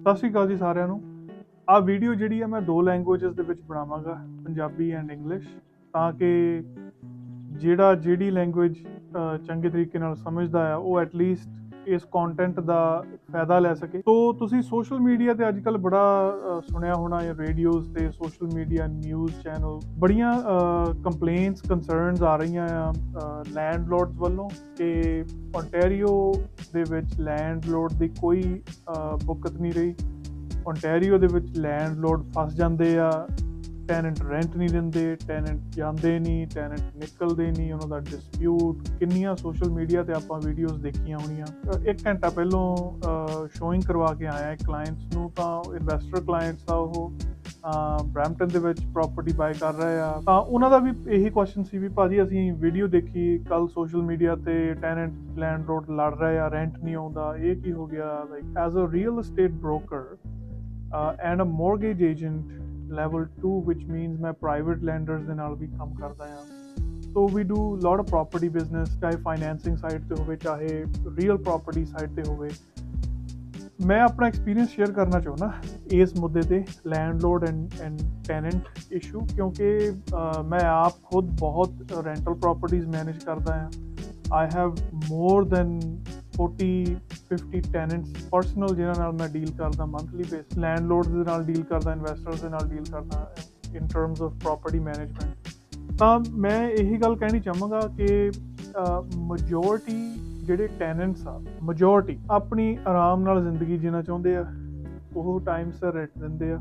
ਸਤਿ ਸ਼੍ਰੀ ਅਕਾਲ ਜੀ ਸਾਰਿਆਂ ਨੂੰ। ਆਹ ਵੀਡੀਓ ਜਿਹੜੀ ਆ ਮੈਂ ਦੋ ਲੈਂਗੁਏਜਸ ਦੇ ਵਿੱਚ ਬਣਾਵਾਂਗਾ, ਪੰਜਾਬੀ ਐਂਡ ਇੰਗਲਿਸ਼ ਤਾਂ ਕਿ ਜਿਹੜਾ ਜਿਹੜੀ ਲੈਂਗੁਏਜ ਚੰਗੇ ਤਰੀਕੇ ਨਾਲ ਸਮਝਦਾ ਆ, ਉਹ ਐਟਲੀਸਟ ਇਸ ਕੰਟੈਂਟ ਦਾ ਫਾਇਦਾ ਲੈ ਸਕੇ। ਤੋ ਤੁਸੀਂ ਸੋਸ਼ਲ ਮੀਡੀਆ ਤੇ ਅੱਜ ਅੱਜਕੱਲ ਬੜਾ ਸੁਣਿਆ ਹੋਣਾ ਹੈ ਰੇਡੀਓਜ਼ ਤੇ ਸੋਸ਼ਲ ਮੀਡੀਆ ਨਿਊਜ਼ ਚੈਨਲ ਬੜੀਆਂ ਕੰਪਲੇਂਟਸ ਕਨਸਰਨਸ ਆ ਰਹੀਆਂ ਆ ਲੈਂਡਲੋਰਡਸ ਵੱਲੋਂ ਕਿ ਓਨਟਾਰੀਓ ਦੇ ਵਿੱਚ ਲੈਂਡ ਲੋਡ ਦੀ ਕੋਈ ਬੁੱਕਤ ਨਹੀਂ ਰਹੀ। ਓਨਟਾਰੀਓ ਦੇ ਵਿੱਚ ਲੈਂਡ ਲੋਡ ਫਸ ਜਾਂਦੇ ਆ ਟੈਨੈਂਟ ਰੈਂਟ ਨਹੀਂ ਦਿੰਦੇ ਟੈਨੈਂਟ ਜਾਂਦੇ ਨਹੀਂ ਟੈਨੈਂਟ ਨਿਕਲਦੇ ਨਹੀਂ, ਉਹਨਾਂ ਦਾ ਡਿਸਪਿਊਟ ਕਿੰਨੀਆਂ ਸੋਸ਼ਲ ਮੀਡੀਆ ਤੇ ਆਪਾਂ ਵੀਡੀਓਜ਼ ਦੇਖੀਆਂ ਹੋਣੀਆਂ। ਇੱਕ ਘੰਟਾ ਪਹਿਲਾਂ ਸ਼ੋਇੰਗ ਕਰਵਾ ਕੇ ਆਇਆ ਕਲਾਇੰਟਸ ਨੂੰ, ਤਾਂ ਇਨਵੈਸਟਰ ਕਲਾਇੰਟਸ ਆ ਉਹ। ਬ੍ਰੈਂਪਟਨ ਦੇ ਵਿੱਚ ਪ੍ਰਾਪਰਟੀ ਬਾਏ ਕਰ ਰਹੇ ਆ। ਤਾਂ ਉਹਨਾਂ ਦਾ ਵੀ ਇਹੀ ਕੁਐਸਚਨ ਸੀ ਵੀ ਭਾਜੀ ਅਸੀਂ ਵੀਡੀਓ ਦੇਖੀ ਕੱਲ ਸੋਸ਼ਲ ਮੀਡੀਆ ਤੇ ਟੈਨੈਂਟ ਲੈਂਡ ਰੋਡ ਲੜ ਰਹੇ ਆ ਰੈਂਟ ਨਹੀਂ ਆਉਂਦਾ, ਇਹ ਕੀ ਹੋ ਗਿਆ? Like as a real estate broker and a mortgage agent level level 2 which means ਮੈਂ ਪ੍ਰਾਈਵੇਟ ਲੈਂਡਰਸ ਦੇ ਨਾਲ ਵੀ ਕੰਮ ਕਰਦਾ ਆ। So we do lot of property business ਚਾਹੇ ਫਾਈਨੈਂਸਿੰਗ ਸਾਈਡ ਤੇ ਹੋਵੇ, ਚਾਹੇ ਰੀਅਲ ਪ੍ਰਾਪਰਟੀ ਸਾਈਡ ਤੇ ਹੋਵੇ। ਮੈਂ ਆਪਣਾ ਐਕਸਪੀਰੀਅੰਸ ਸ਼ੇਅਰ ਕਰਨਾ ਚਾਹੁੰਦਾ ਇਸ ਮੁੱਦੇ ਤੇ landlord and and tenant issue ਕਿਉਂਕਿ ਮੈਂ ਆਪ ਖੁਦ ਬਹੁਤ ਰੈਂਟਲ ਪ੍ਰਾਪਰਟੀਆਂ ਮੈਨੇਜ ਕਰਦਾ ਹਾਂ। I have more than 40 50 tenants personal ਜਿਨ੍ਹਾਂ ਨਾਲ ਮੈਂ ਡੀਲ ਕਰਦਾ ਮੰਥਲੀ ਬੇਸ ਲੈਂਡਲੋਰਡਸ ਦੇ ਨਾਲ ਡੀਲ ਕਰਦਾ ਇਨਵੈਸਟਰਸ ਦੇ ਨਾਲ ਡੀਲ ਕਰਦਾ in terms of property management ਤਾਂ ਮੈਂ ਇਹੀ ਗੱਲ ਕਹਿਣੀ ਚਾਹਾਂਗਾ ਕਿ ਮੈਜੋਰਟੀ ਜਿਹੜੇ ਟੈਨੈਂਟਸ ਆ ਮੈਜੋਰਟੀ ਆਪਣੀ ਆਰਾਮ ਨਾਲ ਜ਼ਿੰਦਗੀ ਜੀਣਾ ਚਾਹੁੰਦੇ ਆ, ਉਹ ਟਾਈਮ ਸਿਰ ਰੈਂਟ ਦਿੰਦੇ ਆ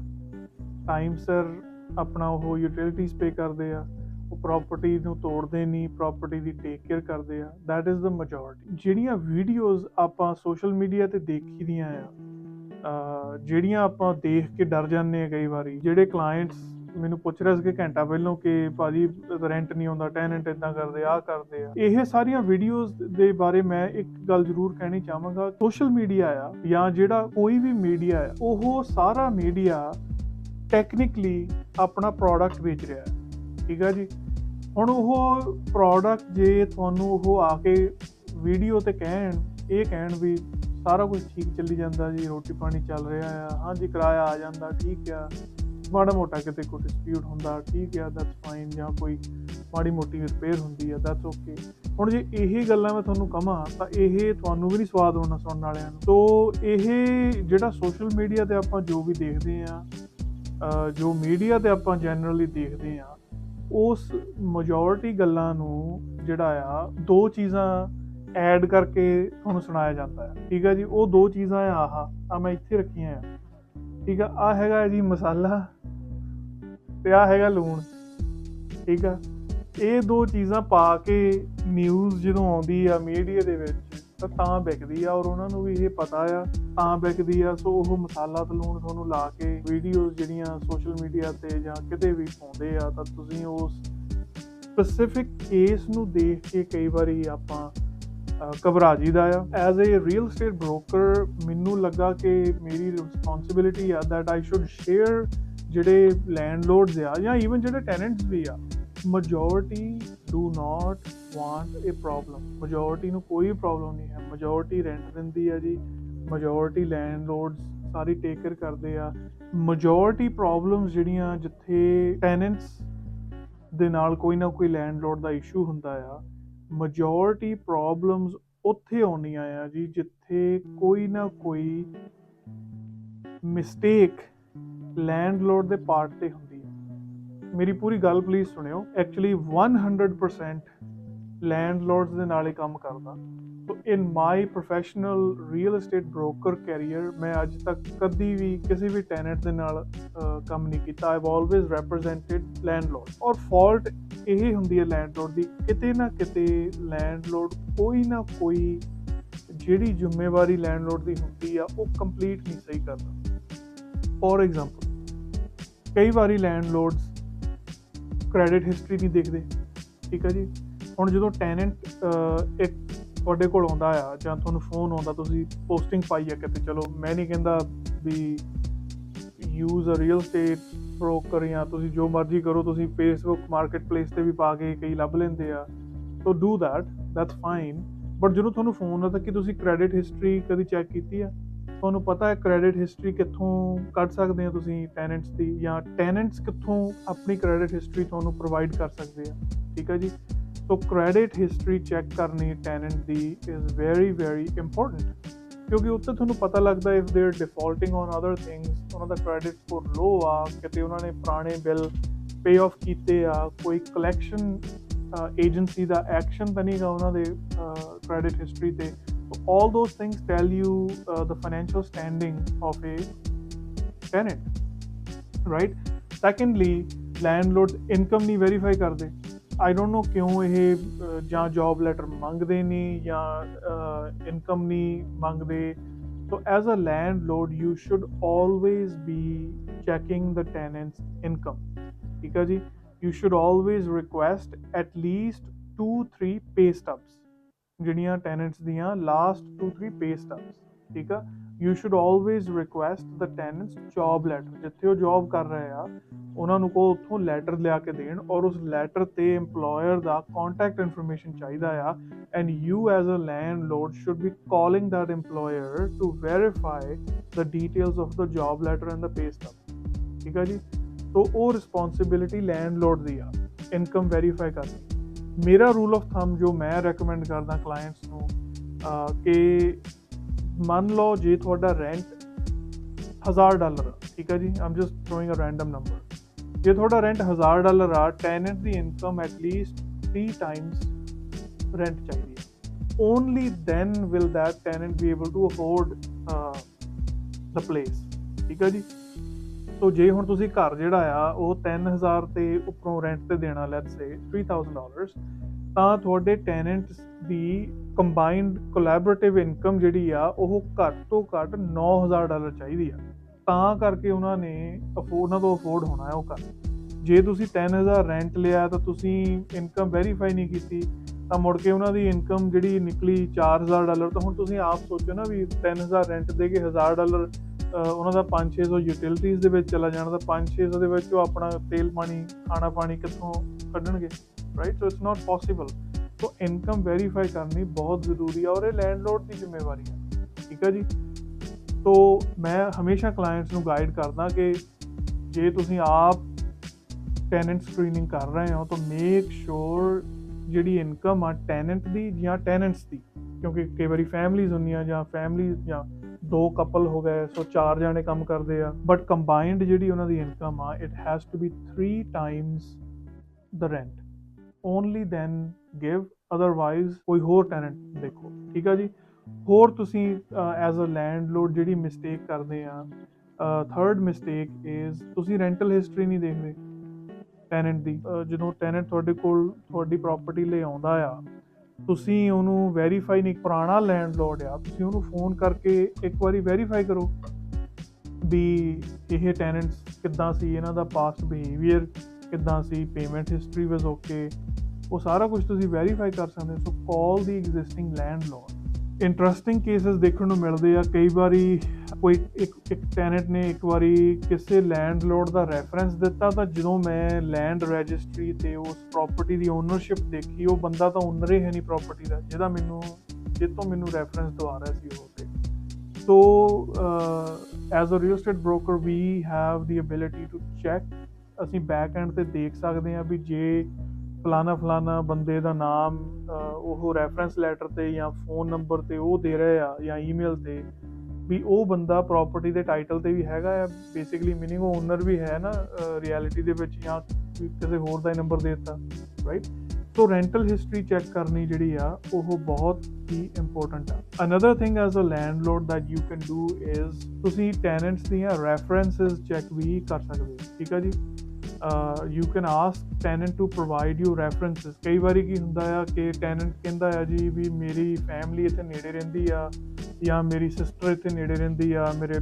ਟਾਈਮ ਸਿਰ ਆਪਣਾ ਉਹ ਯੂਟਿਲਿਟੀਜ਼ ਪੇ ਕਰਦੇ ਆ, ਉਹ ਪ੍ਰਾਪਰਟੀ ਨੂੰ ਤੋੜਦੇ ਨਹੀਂ ਪ੍ਰਾਪਰਟੀ ਦੀ ਟੇਕ ਕੇਅਰ ਕਰਦੇ ਆ, that ਇਜ਼ ਦ majority ਜਿਹੜੀਆਂ ਵੀਡੀਓਜ਼ ਆਪਾਂ ਸੋਸ਼ਲ ਮੀਡੀਆ ਤੇ ਦੇਖੀ ਦੀਆਂ ਆ ਜਿਹੜੀਆਂ ਆਪਾਂ ਦੇਖ ਕੇ ਡਰ ਜਾਂਦੇ ਆ ਕਈ ਵਾਰੀ, ਜਿਹੜੇ ਕਲਾਇੰਟਸ ਮੈਨੂੰ ਪੁੱਛ ਰਿਹਾ ਸੀ ਕਿ ਘੰਟਾ ਪਹਿਲਾਂ ਕਿ ਭਾਜੀ ਰੈਂਟ ਨਹੀਂ ਆਉਂਦਾ ਟੈਨੈਂਟ ਇਦਾਂ ਕਰਦੇ ਆ ਕਰਦੇ ਆ। ਇਹ ਸਾਰੀਆਂ ਵੀਡੀਓਜ਼ ਦੇ ਬਾਰੇ ਮੈਂ ਇੱਕ ਗੱਲ ਜ਼ਰੂਰ ਕਹਿਣੀ ਚਾਹਾਂਗਾ। ਸੋਸ਼ਲ ਮੀਡੀਆ ਆ ਜਾਂ ਜਿਹੜਾ ਕੋਈ ਵੀ ਮੀਡੀਆ ਆ, ਉਹ ਸਾਰਾ ਮੀਡੀਆ ਟੈਕਨੀਕਲੀ ਆਪਣਾ ਪ੍ਰੋਡਕਟ ਵੇਚ ਰਿਹਾ ਹੈ। ਠੀਕ ਆ ਜੀ? ਹੁਣ ਉਹ ਪ੍ਰੋਡਕਟ ਜੇ ਤੁਹਾਨੂੰ ਉਹ ਆ ਕੇ ਵੀਡੀਓ ਤੇ ਕਹਿਣ, ਇਹ ਕਹਿਣ ਵੀ ਸਾਰਾ ਕੁਝ ਠੀਕ ਚੱਲੀ ਜਾਂਦਾ ਜੀ, ਰੋਟੀ ਪਾਣੀ ਚੱਲ ਰਿਹਾ ਆ, ਹਾਂਜੀ, ਕਿਰਾਇਆ ਆ ਜਾਂਦਾ, ਠੀਕ ਆ। ਮਾੜਾ ਮੋਟਾ ਕਿਤੇ ਕੋਈ ਡਿਸਪਿਊਟ ਹੁੰਦਾ, ਠੀਕ ਆ ਦੈਟਸ ਫਾਈਨ ਜਾਂ ਕੋਈ ਮਾੜੀ ਮੋਟੀ ਰਿਪੇਅਰ ਹੁੰਦੀ ਆ ਦੈਟਸ ਓਕੇ ਹੁਣ ਜੇ ਇਹ ਗੱਲਾਂ ਮੈਂ ਤੁਹਾਨੂੰ ਕਹਾਂ, ਤਾਂ ਇਹ ਤੁਹਾਨੂੰ ਵੀ ਨਹੀਂ ਸਵਾਦ ਹੋਣਾ ਸੁਣਨ ਵਾਲਿਆਂ ਨੂੰ। ਤੋ ਇਹ ਜਿਹੜਾ ਸੋਸ਼ਲ ਮੀਡੀਆ ਤੇ ਆਪਾਂ ਜੋ ਵੀ ਦੇਖਦੇ ਆ ਜੋ ਮੀਡੀਆ ਤੇ ਆਪਾਂ ਜਨਰਲੀ ਦੇਖਦੇ ਆ ਉਸ ਮੈਜੋਰਿਟੀ ਗੱਲਾਂ ਨੂੰ ਜਿਹੜਾ ਆ, ਦੋ ਚੀਜ਼ਾਂ ਐਡ ਕਰਕੇ ਤੁਹਾਨੂੰ ਸੁਣਾਇਆ ਜਾਂਦਾ ਹੈ। ਠੀਕ ਹੈ ਜੀ? ਉਹ ਦੋ ਚੀਜ਼ਾਂ ਆ ਆਹ ਆ ਮੈਂ ਇੱਥੇ ਰੱਖੀਆਂ ਆ। ਠੀਕ ਆ? ਆ ਹੈਗਾ ਜੀ ਮਸਾਲਾ। ਤੇ ਆ ਹੈਗਾ ਲੂਣ, ਠੀਕ ਆ? ਇਹ ਦੋ ਚੀਜ਼ਾਂ ਪਾ ਕੇ ਨਿਊਜ਼ ਜਦੋਂ ਆਉਂਦੀ ਆ ਮੀਡੀਆ ਦੇ ਵਿੱਚ, ਤਾਂ ਤਾਂ ਵਿਕਦੀ ਆ ਔਰ ਉਹਨਾਂ ਨੂੰ ਵੀ ਇਹ ਪਤਾ ਆ, ਤਾਂ ਵਿਕਦੀ ਆ, ਸੋ ਉਹ ਮਸਾਲਾ ਤੇ ਲੂਣ ਤੁਹਾਨੂੰ ਲਾ ਕੇ ਵੀਡੀਓਜ਼ ਜਿਹੜੀਆਂ ਸੋਸ਼ਲ ਮੀਡੀਆ ਤੇ ਜਾਂ ਕਿਤੇ ਵੀ ਪਾਉਂਦੇ ਆ, ਤਾਂ ਤੁਸੀਂ ਉਸ ਸਪੈਸਿਫਿਕ ਕੇਸ ਨੂੰ ਦੇਖ ਕੇ ਕਈ ਵਾਰੀ ਆਪਾਂ ਘਬਰਾ ਜੀਦਾ ਆ। As a real estate broker ਮੈਨੂੰ ਲੱਗਾ ਕਿ ਮੇਰੀ ਰਿਸਪੌਂਸਿਬਿਲਿਟੀ ਆ that I should share ਜਿਹੜੇ ਲੈਂਡਲੋਰਡਸ ਆ ਜਾਂ ਈਵਨ ਜਿਹੜੇ ਟੈਨੈਂਟਸ ਵੀ ਆ, majority do not want a problem majority ਨੂੰ ਕੋਈ ਪ੍ਰੋਬਲਮ ਨਹੀਂ ਹੈ। ਮੈਜੋਰਟੀ ਰੈਂਟ ਦਿੰਦੀ ਆ ਜੀ। Majority ਲੈਂਡਲੋਰਡਸ ਸਾਰੀ ਟੇਕ ਕੇਅਰ ਕਰਦੇ ਆ। Majority ਪ੍ਰੋਬਲਮਸ ਜਿਹੜੀਆਂ ਜਿੱਥੇ ਟੈਨੈਂਟਸ ਦੇ ਨਾਲ ਕੋਈ ਨਾ ਕੋਈ ਲੈਂਡਲੋਰਡ ਦਾ ਇਸ਼ੂ ਹੁੰਦਾ ਆ ਮੈਜੋਰਿਟੀ ਪ੍ਰੋਬਲਮਸ ਉੱਥੇ ਆਉਂਦੀਆਂ ਆ ਜੀ, ਜਿੱਥੇ ਕੋਈ ਨਾ ਕੋਈ ਮਿਸਟੇਕ ਲੈਂਡਲੋਰਡ ਦੇ ਪਾਰਟ ਤੇ ਹੁੰਦੀ ਹੈ। ਮੇਰੀ ਪੂਰੀ ਗੱਲ ਪਲੀਜ਼ ਸੁਣਿਓ। ਐਕਚੁਅਲੀ 100% ਲੈਂਡਲੋਰਡਸ ਦੇ ਨਾਲ ਹੀ ਕੰਮ ਕਰਦਾ। So in my professional real estate broker career ਮੈਂ ਅੱਜ ਤੱਕ ਕਦੀ ਵੀ ਕਿਸੇ ਵੀ ਟੈਨੈਂਟ ਦੇ ਨਾਲ ਕੰਮ ਨਹੀਂ ਕੀਤਾ। ਆਈਵ ਆਲਵੇਜ਼ ਰਿਪਰੈਜ਼ੈਂਟਡ ਲੈਂਡਲੋਰਡ ਔਰ ਫਾਲਟ ਇਹ ਹੁੰਦੀ ਹੈ ਲੈਂਡਲੋਰਡ ਦੀ, ਕਿਤੇ ਨਾ ਕਿਤੇ ਲੈਂਡਲੋਰਡ ਕੋਈ ਨਾ ਕੋਈ ਜਿਹੜੀ ਜ਼ਿੰਮੇਵਾਰੀ ਲੈਂਡਲੋਰਡ ਦੀ ਹੁੰਦੀ ਆ, ਉਹ ਕੰਪਲੀਟ ਨਹੀਂ ਸਹੀ ਕਰਦਾ। ਫੋਰ ਐਗਜ਼ਾਮਪਲ ਕਈ ਵਾਰੀ ਲੈਂਡਲੋਰਡਸ ਕ੍ਰੈਡਿਟ ਹਿਸਟਰੀ ਨਹੀਂ ਦੇਖਦੇ, ਠੀਕ ਹੈ ਜੀ? ਹੁਣ ਜਦੋਂ ਟੈਨੈਂਟ ਇੱਕ ਤੁਹਾਡੇ ਕੋਲ ਆਉਂਦਾ ਆ ਜਾਂ ਤੁਹਾਨੂੰ ਫੋਨ ਆਉਂਦਾ, ਤੁਸੀਂ ਪੋਸਟਿੰਗ ਪਾਈ ਆ ਕਿਤੇ, ਚਲੋ ਮੈਂ ਨਹੀਂ ਕਹਿੰਦਾ ਵੀ use a real estate broker ਜਾਂ ਤੁਸੀਂ ਜੋ ਮਰਜ਼ੀ ਕਰੋ, ਤੁਸੀਂ ਫੇਸਬੁੱਕ ਮਾਰਕੀਟਪਲੇਸ ਤੇ ਵੀ ਪਾ ਕੇ ਕਈ ਲੱਭ ਲੈਂਦੇ ਆ so do that that's fine but ਜਦੋਂ ਤੁਹਾਨੂੰ ਫੋਨ ਆਉਂਦਾ ਕਿ ਤੁਸੀਂ ਕ੍ਰੈਡਿਟ ਹਿਸਟਰੀ ਕਦੀ ਚੈੱਕ ਕੀਤੀ ਆ? ਤੁਹਾਨੂੰ ਪਤਾ ਹੈ ਕ੍ਰੈਡਿਟ ਹਿਸਟਰੀ ਕਿੱਥੋਂ ਕੱਢ ਸਕਦੇ ਹੋ ਤੁਸੀਂ ਟੈਨੈਂਟਸ ਦੀ ਜਾਂ ਟੈਨੈਂਟਸ ਕਿੱਥੋਂ ਆਪਣੀ ਕ੍ਰੈਡਿਟ ਹਿਸਟਰੀ ਤੁਹਾਨੂੰ ਪ੍ਰੋਵਾਈਡ ਕਰ ਸਕਦੇ ਆ, ਠੀਕ ਹੈ ਜੀ? ਸੋ ਕ੍ਰੈਡਿਟ ਹਿਸਟਰੀ ਚੈੱਕ ਕਰਨੀ ਟੈਨੈਂਟ ਦੀ ਇਜ਼ ਵੈਰੀ ਵੈਰੀ ਇੰਪੋਰਟੈਂਟ ਕਿਉਂਕਿ ਉੱਤੇ ਤੁਹਾਨੂੰ ਪਤਾ ਲੱਗਦਾ if they are defaulting on other things ਉਹਨਾਂ ਦਾ ਕ੍ਰੈਡਿਟ ਸਕੋਰ ਲੋ ਆ, ਕਿਤੇ ਉਹਨਾਂ ਨੇ ਪੁਰਾਣੇ ਬਿੱਲ ਪੇ ਆਫ ਕੀਤੇ ਆ, ਕੋਈ ਕਲੈਕਸ਼ਨ ਏਜੰਸੀ ਦਾ ਐਕਸ਼ਨ ਤਾਂ ਨਹੀਂਗਾ ਉਹਨਾਂ ਦੇ ਕ੍ਰੈਡਿਟ ਹਿਸਟਰੀ ਤੇ। all those things tell you uh, the financial standing of a tenant right secondly landlords income ਨਹੀਂ verify ਕਰਦੇ I don't know ਕਿਉਂ ਇਹ ਅਹ, ਜਾਂ ਜੌਬ ਲੈਟਰ ਮੰਗਦੇ ਨਹੀਂ ਜਾਂ ਇਨਕਮ ਨਹੀਂ ਮੰਗਦੇ so as a landlord you should always be checking the tenant's income ਠੀਕ ਹੈ ਜੀ you should always request at least 2 3 pay stubs ਜਿਹੜੀਆਂ ਟੈਨੈਂਟਸ ਦੀਆਂ ਲਾਸਟ 2 3 ਪੇ ਸਟਬਸ ਠੀਕ ਆ? You should always request the tenants job letter ਜਿੱਥੇ ਉਹ job ਕਰ ਰਹੇ ਆ, ਉਹਨਾਂ ਨੂੰ ਕੋ ਉੱਥੋਂ ਲੈਟਰ ਲਿਆ ਕੇ ਦੇਣ ਔਰ ਉਸ ਲੈਟਰ ਤੇ EMPLOYER ਦਾ ਕੰਟੈਕਟ ਇਨਫੋਰਮੇਸ਼ਨ ਚਾਹੀਦਾ ਆ and you as a landlord should be calling that employer to verify the details of the job letter and the pay stub. ਠੀਕ ਆ ਜੀ? ਸੋ ਉਹ ਰਿਸਪੌਂਸਿਬਿਲਿਟੀ ਲੈਂਡਲੋਰਡ ਦੀ ਆ ਇਨਕਮ ਵੈਰੀਫਾਈ ਕਰਨੀ। ਮੇਰਾ ਰੂਲ ਆਫ ਥੰਬ ਜੋ ਮੈਂ ਰეკਮੈਂਡ ਕਰਦਾ ਕਲਾਇੰਟਸ ਨੂੰ ਕਿ ਮੰਨ ਲਓ ਜੇ ਤੁਹਾਡਾ ਰੈਂਟ 1000 ਡਾਲਰ ਆ ਠੀਕ ਹੈ ਜੀ? I'm just throwing a random number ਜੇ ਤੁਹਾਡਾ ਰੈਂਟ 1000 ਡਾਲਰ ਆ tenant the income at least 3 times rent ਚਾਹੀਦੀ ਹੈ only then will that tenant be able to afford uh, place ਠੀਕ ਹੈ ਜੀ? ਸੋ ਜੇ ਹੁਣ ਤੁਸੀਂ ਘਰ ਜਿਹੜਾ ਆ, ਉਹ 3000 ਤੇ ਉੱਪਰੋਂ ਰੈਂਟ ਤੇ ਦੇਣਾ ਲੈਟਸ ਸੇ 3000 ਡਾਲਰਸ ਤਾਂ ਤੁਹਾਡੇ ਟੈਨੈਂਟਸ ਦੀ ਕੰਬਾਈਨਡ ਕੋਲੈਬੋਰੇਟਿਵ ਇਨਕਮ ਜਿਹੜੀ ਆ, ਉਹ ਘੱਟ ਤੋਂ ਘੱਟ 9000 ਡਾਲਰ ਚਾਹੀਦੀ ਆ। ਤਾਂ ਕਰਕੇ ਉਹਨਾਂ ਨੇ ਅਫੋਰਡ ਉਹਨਾਂ ਤੋਂ ਅਫੋਰਡ ਹੋਣਾ ਹੈ ਉਹ ਘਰ। ਜੇ ਤੁਸੀਂ 10000 ਰੈਂਟ ਲਿਆ, ਤਾਂ ਤੁਸੀਂ ਇਨਕਮ ਵੈਰੀਫਾਈ ਨਹੀਂ ਕੀਤੀ, ਤਾਂ ਮੁੜ ਕੇ ਉਹਨਾਂ ਦੀ ਇਨਕਮ ਜਿਹੜੀ ਨਿਕਲੀ 4000 ਡਾਲਰ, ਤਾਂ ਹੁਣ ਤੁਸੀਂ ਆਪ ਸੋਚੋ ਨਾ ਵੀ 3000 ਰੈਂਟ ਦੇ ਕੇ 1000 ਡਾਲਰ ਉਹਨਾਂ ਦਾ 5-600 ਯੂਟਿਲਿਟੀਜ਼ ਦੇ ਵਿੱਚ ਚਲਾ ਜਾਣਾ ਤਾਂ 5-600 ਦੇ ਵਿੱਚ ਉਹ ਆਪਣਾ ਤੇਲ ਪਾਣੀ, ਖਾਣਾ ਪਾਣੀ ਕਿੱਥੋਂ ਕੱਢਣਗੇ right so it's not possible so income verify ਕਰਨੀ ਬਹੁਤ ਜ਼ਰੂਰੀ ਹੈ ਔਰ ਇਹ ਲੈਂਡਲੋਰਡ ਦੀ ਜ਼ਿੰਮੇਵਾਰੀ ਹੈ ਠੀਕ ਹੈ ਜੀ? ਸੋ ਮੈਂ ਹਮੇਸ਼ਾ ਕਲਾਇੰਟਸ ਨੂੰ ਗਾਈਡ ਕਰਦਾ ਕਿ ਜੇ ਤੁਸੀਂ ਆਪ ਟੈਨੈਂਟ ਸਕਰੀਨਿੰਗ ਕਰ ਰਹੇ ਹੋ, ਤਾਂ ਮੇਕ ਸ਼ੋਰ ਜਿਹੜੀ ਇਨਕਮ ਆ ਟੈਨੈਂਟ ਦੀ ਜਾਂ ਟੈਨੈਂਟਸ ਦੀ, ਕਿਉਂਕਿ ਕਈ ਵਾਰੀ ਫੈਮਲੀਜ਼ ਹੁੰਦੀਆਂ ਜਾਂ ਫੈਮਲੀ ਜਾਂ ਦੋ ਕਪਲ ਹੋ ਗਏ, ਸੋ ਚਾਰ ਜਾਣੇ ਕੰਮ ਕਰਦੇ ਆ। ਬਟ ਕੰਬਾਈਨਡ ਜਿਹੜੀ ਉਹਨਾਂ ਦੀ ਇਨਕਮ ਆ it has to be 3 times the rent only then give otherwise ਕੋਈ ਹੋਰ ਟੈਨੈਂਟ ਦੇਖੋ। ਠੀਕ ਆ ਜੀ? ਹੋਰ ਤੁਸੀਂ ਐਜ਼ ਅ ਲੈਂਡਲੋਰਡ ਜਿਹੜੀ ਮਿਸਟੇਕ ਕਰਦੇ ਆ ਥਰਡ ਮਿਸਟੇਕ ਇਜ਼ ਤੁਸੀਂ ਰੈਂਟਲ ਹਿਸਟਰੀ ਨਹੀਂ ਦੇਖਦੇ ਟੈਨੈਂਟ ਦੀ। ਜਦੋਂ ਟੈਨੈਂਟ ਤੁਹਾਡੇ ਕੋਲ ਤੁਹਾਡੀ ਪ੍ਰਾਪਰਟੀ ਲਈ ਆਉਂਦਾ ਆ ਤੁਸੀਂ ਉਹਨੂੰ ਵੈਰੀਫਾਈ ਨਹੀਂ, ਪੁਰਾਣਾ ਲੈਂਡਲੋਰਡ ਆ, ਤੁਸੀਂ ਉਹਨੂੰ ਫੋਨ ਕਰਕੇ ਇੱਕ ਵਾਰੀ ਵੈਰੀਫਾਈ ਕਰੋ ਵੀ ਇਹ ਟੈਨੈਂਟਸ ਕਿੱਦਾਂ ਸੀ, ਇਹਨਾਂ ਦਾ ਪਾਸਟ ਬਿਹੇਵੀਅਰ ਕਿੱਦਾਂ ਸੀ ਪੇਮੈਂਟ ਹਿਸਟਰੀ ਵਾਸ ਓਕੇ ਉਹ ਸਾਰਾ ਕੁਝ ਤੁਸੀਂ ਵੈਰੀਫਾਈ ਕਰ ਸਕਦੇ ਹੋ। So call the existing landlord interesting cases ਦੇਖਣ ਨੂੰ ਮਿਲਦੇ ਆ। ਕਈ ਵਾਰੀ ਕੋਈ ਇੱਕ ਇੱਕ ਟੈਨੈਂਟ ਨੇ ਇੱਕ ਵਾਰੀ ਕਿਸੇ ਲੈਂਡਲੋਰਡ ਦਾ ਰੈਫਰੈਂਸ ਦਿੱਤਾ ਤਾਂ ਜਦੋਂ ਮੈਂ ਲੈਂਡ ਰਜਿਸਟਰੀ ਤੇ ਉਸ ਪ੍ਰਾਪਰਟੀ ਦੀ ਓਨਰਸ਼ਿਪ ਦੇਖੀ, ਉਹ ਬੰਦਾ ਤਾਂ ਓਨਰ ਹੀ ਹੈ ਨਹੀਂ ਪ੍ਰਾਪਰਟੀ ਦਾ, ਜਿਹਦਾ ਮੈਨੂੰ ਜਿੱਤੋਂ ਮੈਨੂੰ ਰੈਫਰੈਂਸ ਦਵਾ ਰਿਹਾ ਸੀ ਉਹ ਤੇ। So as a real estate broker we have the ability to check ਅਸੀਂ ਬੈਕ ਐਂਡ ਤੇ ਦੇਖ ਸਕਦੇ ਹਾਂ ਵੀ ਜੇ ਫਲਾਣਾ ਫਲਾਣਾ ਬੰਦੇ ਦਾ ਨਾਮ ਉਹ ਰੈਫਰੈਂਸ ਲੈਟਰ ਤੇ ਜਾਂ ਫੋਨ ਨੰਬਰ ਤੇ ਉਹ ਦੇ ਰਹੇ ਆ ਜਾਂ ਈਮੇਲ ਤੇ ਵੀ ਉਹ ਬੰਦਾ ਪ੍ਰਾਪਰਟੀ ਦੇ ਟਾਈਟਲ ਤੇ ਵੀ ਹੈਗਾ ਆ ਬੇਸਿਕਲੀ ਮੀਨਿੰਗ ਉਹ ਓਨਰ ਵੀ ਹੈ ਨਾ ਰਿਐਲਿਟੀ ਦੇ ਵਿੱਚ ਜਾਂ ਕਿਸੇ ਹੋਰ ਦਾ ਨੰਬਰ ਦੇ ਦਿੱਤਾ right so rental history check ਕਰਨੀ ਜਿਹੜੀ ਆ, ਉਹ ਬਹੁਤ ਹੀ ਇੰਪੋਰਟੈਂਟ ਆ। Another thing as a landlord that you can do is ਤੁਸੀਂ ਟੈਨੈਂਟਸ ਦੀਆਂ ਰੈਫਰੈਂਸਸ ਚੈੱਕ ਵੀ ਕਰ ਸਕਦੇ ਹੋ, ਠੀਕ ਆ ਜੀ? You can ask tenant to provide you references ਕਈ ਵਾਰੀ ਕੀ ਹੁੰਦਾ ਆ ਕਿ ਟੈਨੈਂਟ ਕਹਿੰਦਾ ਆ ਜੀ ਵੀ ਮੇਰੀ ਫੈਮਿਲੀ ਇੱਥੇ ਨੇੜੇ ਰਹਿੰਦੀ ਆ ਜਾਂ ਮੇਰੀ ਸਿਸਟਰ ਇੱਥੇ ਨੇੜੇ ਰਹਿੰਦੀ ਆ, ਮੇਰੇ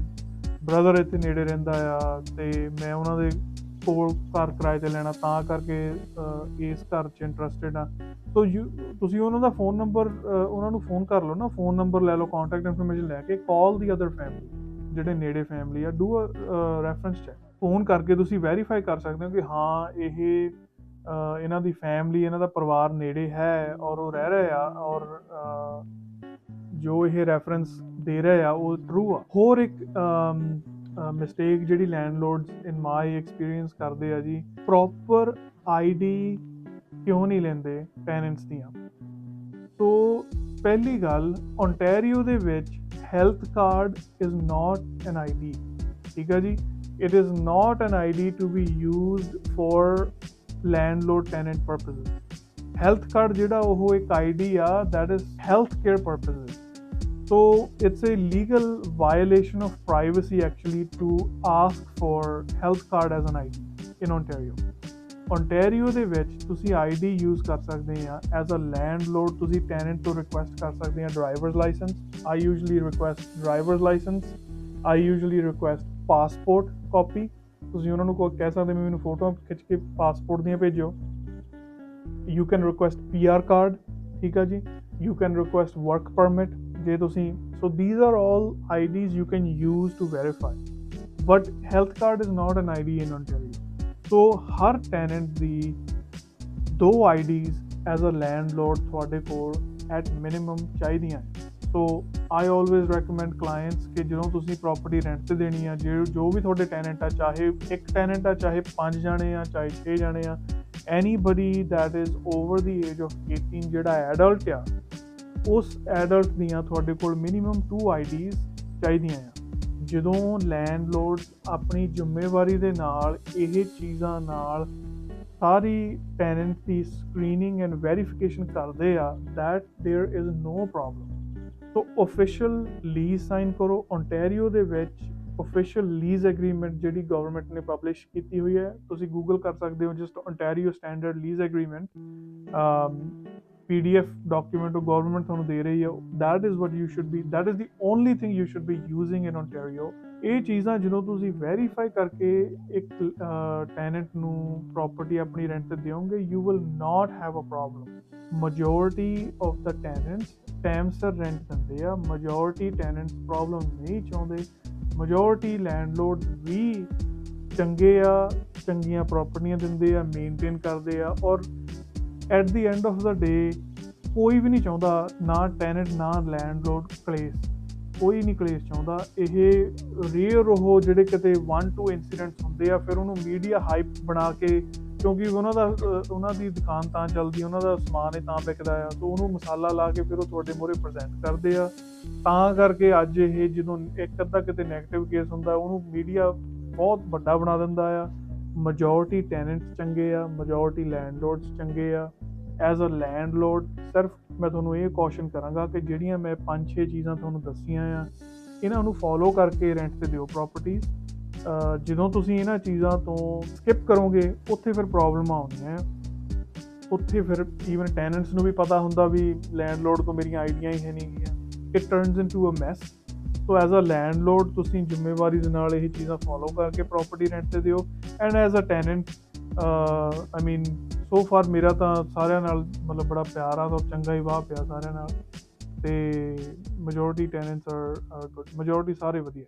ਬ੍ਰਦਰ ਇੱਥੇ ਨੇੜੇ ਰਹਿੰਦਾ ਆ ਤੇ ਮੈਂ ਉਹਨਾਂ ਦੇ ਕੋਲ ਘਰ ਕਿਰਾਏ ਤੇ ਲੈਣਾ ਤਾਂ ਕਰਕੇ ਇਸ ਘਰ 'ਚ ਇੰਟਰਸਟਿਡ ਆ। ਸੋ ਯੂ ਤੁਸੀਂ ਉਹਨਾਂ ਦਾ ਫੋਨ ਨੰਬਰ ਉਹਨਾਂ ਨੂੰ ਫੋਨ ਕਰ ਲਓ ਨਾ ਫੋਨ ਨੰਬਰ ਲੈ ਲਓ ਕੰਟੈਕਟ ਇਨਫੋਰਮੇਸ਼ਨ ਲੈ ਕੇ ਕਾਲ ਦੀ ਅਦਰ ਫੈਮਿਲੀ ਜਿਹੜੇ ਨੇੜੇ ਫੈਮਿਲੀ ਆ do a reference check phone ਕਰਕੇ ਤੁਸੀਂ ਵੈਰੀਫਾਈ ਕਰ ਸਕਦੇ ਹੋ ਕਿ ਹਾਂ, ਇਹ ਇਹਨਾਂ ਦੀ ਫੈਮਿਲੀ ਇਹਨਾਂ ਦਾ ਪਰਿਵਾਰ ਨੇੜੇ ਹੈ ਔਰ ਉਹ ਰਹਿ ਰਹੇ ਆ ਔਰ ਜੋ ਇਹ ਰੈਫਰੈਂਸ ਦੇ ਰਹੇ ਆ, ਉਹ ਟਰੂ ਆ। ਹੋਰ ਇੱਕ ਮਿਸਟੇਕ ਜਿਹੜੀ ਲੈਂਡਲੋਰਡਸ ਇਨ ਮਾਈ ਐਕਸਪੀਰੀਅੰਸ ਕਰਦੇ ਆ ਜੀ ਪ੍ਰੋਪਰ ਆਈਡੀ ਕਿਉਂ ਨਹੀਂ ਲੈਂਦੇ ਟੈਨੈਂਟਸ ਦੀਆਂ? ਸੋ ਪਹਿਲੀ ਗੱਲ ਓਨਟਾਰੀਓ ਦੇ ਵਿੱਚ health card is not an ID ਠੀਕ ਆ ਜੀ? It is not an ID to be used for landlord tenant purposes health card ਜਿਹੜਾ ਉਹ ਇੱਕ ਆਈਡੀ ਆ that is health care purposes. So, it's a legal violation of privacy actually to ask for health card as an id in ontario. Ontario ਦੇ ਵਿੱਚ ਤੁਸੀਂ id use ਕਰ ਸਕਦੇ ਆ ਐਜ਼ ਅ ਲੈਂਡਲੋਰਡ ਤੁਸੀਂ ਟੈਨੈਂਟ ਤੋਂ request ਕਰ ਸਕਦੇ ਆ driver's license I usually request driver's license I usually request passport copy, ਤੁਸੀਂ ਉਹਨਾਂ ਨੂੰ ਕੋ ਕਹਿ ਸਕਦੇ ਹੋ ਮੈਨੂੰ ਫੋਟੋਆਂ ਖਿੱਚ ਕੇ ਪਾਸਪੋਰਟ ਦੀਆਂ ਭੇਜੋ you can request PR card ਠੀਕ ਆ ਜੀ? You can request work permit ਜੇ ਤੁਸੀਂ so these are all IDs you can use to verify but health card is not an ID in ontario. So Har tenant ਦੀ ਦੋ IDs as a landlord ਤੁਹਾਡੇ ਕੋਲ at minimum ਚਾਹੀਦੀਆਂ so I always recommend clients ਕਿ ਜਦੋਂ ਤੁਸੀਂ property rent ਤੇ ਦੇਣੀ ਆ, ਜੇ ਜੋ ਵੀ ਤੁਹਾਡੇ ਟੈਨੈਂਟ ਆ, ਚਾਹੇ ਇੱਕ ਟੈਨੈਂਟ ਆ, ਚਾਹੇ ਪੰਜ ਜਾਣੇ ਆ, ਚਾਹੇ 6 ਜਾਣੇ ਆ, anybody that is over the age of 18 ਜਿਹੜਾ ਐਡਲਟ ਆ, ਉਸ ਐਡਲਟ ਦੀਆਂ ਤੁਹਾਡੇ ਕੋਲ ਮਿਨੀਮਮ 2 ਆਈਡੀਜ਼ ਚਾਹੀਦੀਆਂ ਆ। ਜਦੋਂ ਲੈਂਡਲੋਰਡ ਆਪਣੀ ਜ਼ਿੰਮੇਵਾਰੀ ਦੇ ਨਾਲ ਇਹ ਚੀਜ਼ਾਂ ਨਾਲ ਸਾਰੀ ਟੈਨੈਂਟ ਦੀ ਸਕਰੀਨਿੰਗ ਐਂਡ ਵੈਰੀਫਿਕੇਸ਼ਨ ਕਰਦੇ ਆ, that there is no problem so official lease sign ਕਰੋ। ਓਨਟਾਰੀਓ ਦੇ ਵਿੱਚ ਅਫੀਸ਼ੀਅਲ ਲੀਜ਼ ਐਗਰੀਮੈਂਟ ਜਿਹੜੀ ਗਵਰਨਮੈਂਟ ਨੇ ਪਬਲਿਸ਼ ਕੀਤੀ ਹੋਈ ਹੈ, ਤੁਸੀਂ ਗੂਗਲ ਕਰ ਸਕਦੇ ਹੋ just Ontario standard lease agreement PDF document ਉਹ ਗਵਰਨਮੈਂਟ ਤੁਹਾਨੂੰ ਦੇ ਰਹੀ ਹੈ। That is what you should be that is the only thing you should be using in Ontario ਇਹ ਚੀਜ਼ਾਂ ਜਦੋਂ ਤੁਸੀਂ ਵੈਰੀਫਾਈ ਕਰਕੇ ਇੱਕ ਟੈਨੈਂਟ ਨੂੰ ਪ੍ਰਾਪਰਟੀ ਆਪਣੀ ਰੈਂਟ ਤੇ ਦਿਓਗੇ you will not have a problem majority of the tenants time sir rent ਦਿੰਦੇ ਆ। ਮੈਜੋਰਿਟੀ ਟੈਨੈਂਟਸ ਪ੍ਰੋਬਲਮ ਨਹੀਂ ਚਾਹੁੰਦੇ। ਮੈਜੋਰਿਟੀ ਲੈਂਡਲੋਰਡ ਵੀ ਚੰਗੇ ਆ, ਚੰਗੀਆਂ ਪ੍ਰਾਪਰਟੀਆਂ ਦਿੰਦੇ ਆ ਮੇਨਟੇਨ ਕਰਦੇ ਆ ਔਰ at the end of the day ਕੋਈ ਵੀ ਨਹੀਂ ਚਾਹੁੰਦਾ ਨਾ ਟੈਨੈਂਟ ਨਾ ਲੈਂਡਲੋਰਡ ਕਲੇਸ਼ ਕੋਈ ਨਹੀਂ ਕਲੇਸ਼ ਚਾਹੁੰਦਾ। ਇਹ ਰੇਅਰ ਉਹ ਜਿਹੜੇ ਕਿਤੇ 1 2 ਇਨਸੀਡੈਂਟਸ ਹੁੰਦੇ ਆ, ਫਿਰ ਉਹਨੂੰ ਮੀਡੀਆ ਹਾਈਪ ਬਣਾ ਕੇ ਕਿਉਂਕਿ ਉਹਨਾਂ ਦਾ ਉਹਨਾਂ ਦੀ ਦੁਕਾਨ ਤਾਂ ਚੱਲਦੀ, ਉਹਨਾਂ ਦਾ ਸਮਾਨ ਹੀ ਤਾਂ ਵਿਕਦਾ ਆ, ਤਾਂ ਉਹਨੂੰ ਮਸਾਲਾ ਲਾ ਕੇ ਫਿਰ ਉਹ ਤੁਹਾਡੇ ਮੂਹਰੇ ਪ੍ਰੈਜ਼ੈਂਟ ਕਰਦੇ ਆ। ਤਾਂ ਕਰਕੇ ਅੱਜ ਇਹ ਜਦੋਂ ਇੱਕ ਅੱਧਾ ਕਿਤੇ 네ਗੇਟਿਵ ਕੇਸ ਹੁੰਦਾ, ਉਹਨੂੰ ਮੀਡੀਆ ਬਹੁਤ ਵੱਡਾ ਬਣਾ ਦਿੰਦਾ ਆ। ਮੈਜੋਰਿਟੀ ਟੈਨੈਂਟਸ ਚੰਗੇ ਆ ਮੈਜੋਰਿਟੀ ਲੈਂਡਲੋਰਡਸ ਚੰਗੇ ਆ। ਐਜ਼ ਅ ਲੈਂਡਲੋਰਡ ਸਿਰਫ ਮੈਂ ਤੁਹਾਨੂੰ ਇਹ ਕੌਸ਼ਨ ਕਰਾਂਗਾ ਕਿ ਜਿਹੜੀਆਂ ਮੈਂ ਪੰਜ ਛੇ ਚੀਜ਼ਾਂ ਤੁਹਾਨੂੰ ਦੱਸੀਆਂ ਆ, ਇਹਨਾਂ ਨੂੰ ਫੋਲੋ ਕਰਕੇ ਰੈਂਟ ਤੇ ਦਿਓ ਪ੍ਰਾਪਰਟੀਆਂ ਜਦੋਂ ਤੁਸੀਂ ਇਹਨਾਂ ਚੀਜ਼ਾਂ ਤੋਂ ਸਕਿਪ ਕਰੋਗੇ, ਉੱਥੇ ਫਿਰ ਪ੍ਰੋਬਲਮਾਂ ਆਉਂਦੀਆਂ ਆ ਉੱਥੇ ਫਿਰ ਈਵਨ ਟੈਨੈਂਟਸ ਨੂੰ ਵੀ ਪਤਾ ਹੁੰਦਾ ਵੀ ਲੈਂਡਲੋਰਡ ਤੋਂ ਮੇਰੀਆਂ ਆਈਡੀਆਂ ਹੀ ਹੈ ਨਹੀਂ ਗੀਆਂ it turns into a mess so as a landlord ਤੁਸੀਂ ਜ਼ਿੰਮੇਵਾਰੀ ਦੇ ਨਾਲ ਇਹ ਚੀਜ਼ਾਂ ਫੋਲੋ ਕਰਕੇ ਪ੍ਰਾਪਰਟੀ ਰੈਂਟ ਤੇ ਦਿਓ। And as a tenant I mean so for ਮੇਰਾ ਤਾਂ ਸਾਰਿਆਂ ਨਾਲ ਮਤਲਬ ਬੜਾ ਪਿਆਰ ਆ ਤਾਂ ਚੰਗਾ ਹੀ ਵਾਹ ਪਿਆ ਸਾਰਿਆਂ ਨਾਲ। ਤੇ majority tenants are good majority ਸਾਰੇ ਵਧੀਆ।